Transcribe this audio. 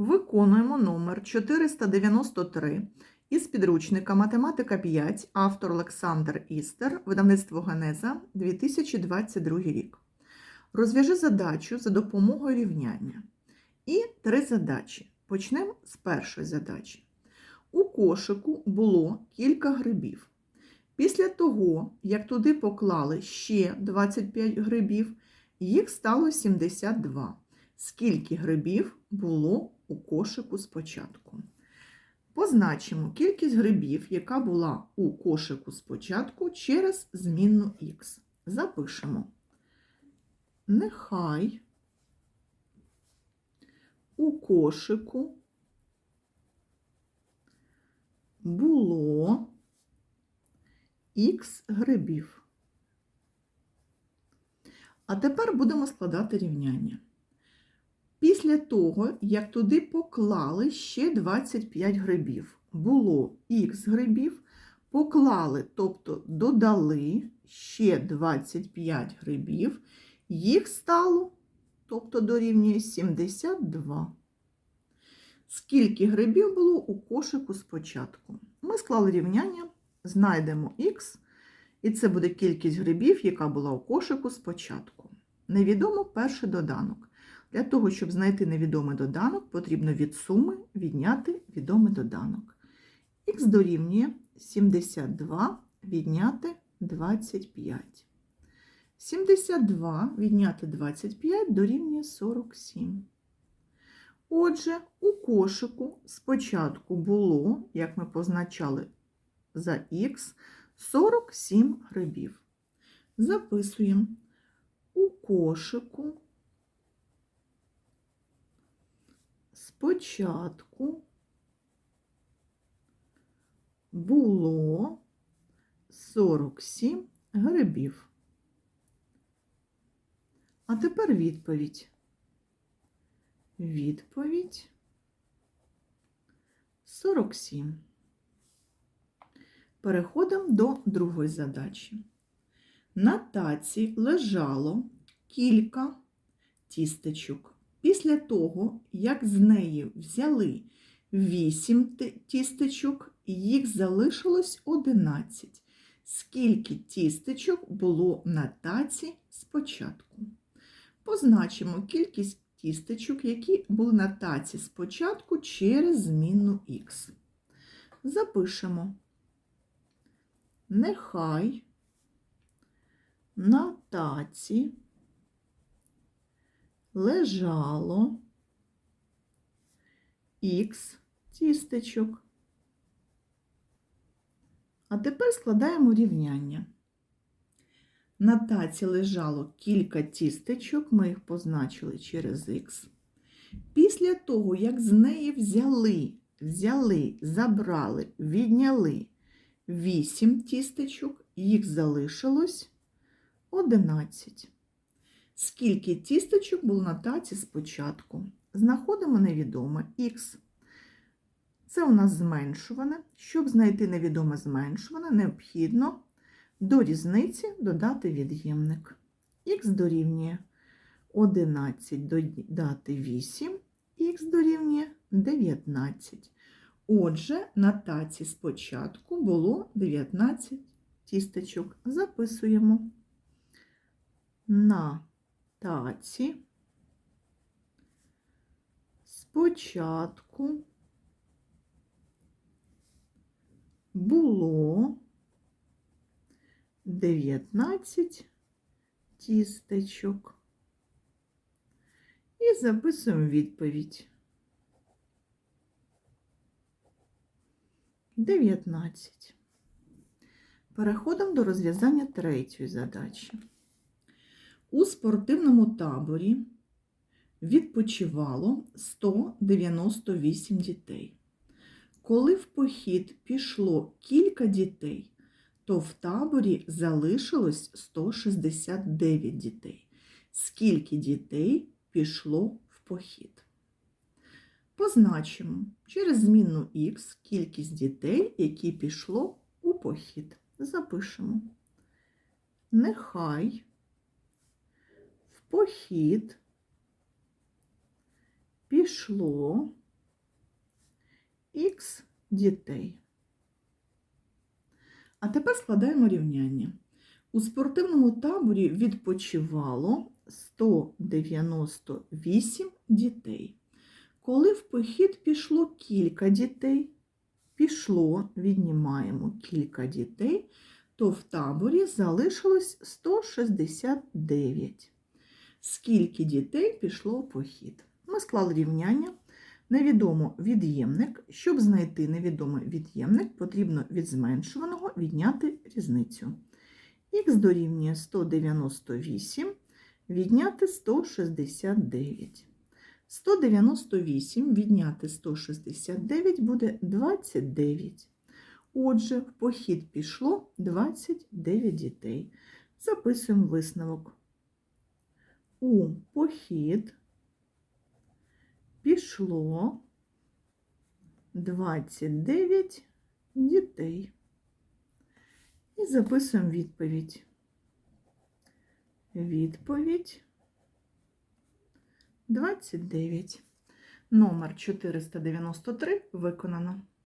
Виконуємо номер 493 із підручника Математика 5, автор Олександр Істер, видавництво Генеза, 2022 рік. Розв'яжи задачу за допомогою рівняння. І три задачі. Почнемо з першої задачі. У кошику було кілька грибів. Після того, як туди поклали ще 25 грибів, їх стало 72. Скільки грибів було у кошику спочатку? Позначимо кількість грибів, яка була у кошику спочатку, через змінну х. Запишемо. Нехай у кошику було х грибів. А тепер будемо складати рівняння. Після того, як туди поклали ще 25 грибів, було х грибів, поклали, тобто додали ще 25 грибів, їх стало, тобто дорівнює 72. Скільки грибів було у кошику спочатку? Ми склали рівняння, знайдемо х, і це буде кількість грибів, яка була у кошику спочатку. Невідомо перший доданок. Для того, щоб знайти невідомий доданок, потрібно від суми відняти відомий доданок. Х дорівнює 72 відняти 25. 72 відняти 25 дорівнює 47. Отже, у кошику спочатку було, як ми позначали за х, 47 грибів. Записуємо у кошику спочатку було 47 грибів. А тепер відповідь. Відповідь 47. Переходимо до другої задачі. На таці лежало кілька тістечок. Після того, як з неї взяли 8 тістечок, їх залишилось 11. Скільки тістечок було на таці спочатку? Позначимо кількість тістечок, які були на таці спочатку через змінну х. Запишемо. Нехай на таці лежало х тістечок. А тепер складаємо рівняння. На таці лежало кілька тістечок, ми їх позначили через х. Після того, як з неї взяли, взяли, забрали, відняли 8 тістечок, їх залишилось 11. Скільки тістечок було на таці спочатку? Знаходимо невідоме х. Це у нас зменшуване. Щоб знайти невідоме зменшуване, необхідно до різниці додати від'ємник. Х дорівнює 11 додати 8, х дорівнює 19. Отже, на таці спочатку було 19 тістечок. Записуємо на таці спочатку було 19 тістечок. І записуємо відповідь. 19. Переходимо до розв'язання третьої задачі. У спортивному таборі відпочивало 198 дітей. Коли в похід пішло кілька дітей, то в таборі залишилось 169 дітей. Скільки дітей пішло в похід? Позначимо через змінну х кількість дітей, які пішло у похід. Запишемо. Нехай похід пішло х дітей. А тепер складаємо рівняння. У спортивному таборі відпочивало 198 дітей. Коли в похід пішло кілька дітей, пішло, віднімаємо кілька дітей, то в таборі залишилось 169. Скільки дітей пішло в похід? Ми склали рівняння. Невідомо від'ємник. Щоб знайти невідомий від'ємник, потрібно від зменшуваного відняти різницю. Х дорівнює 198, відняти 169. 198 відняти 169 буде 29. Отже, в похід пішло 29 дітей. Записуємо висновок. У похід пішло 29 дітей. І записуємо відповідь. Відповідь 29. Номер 493 виконано.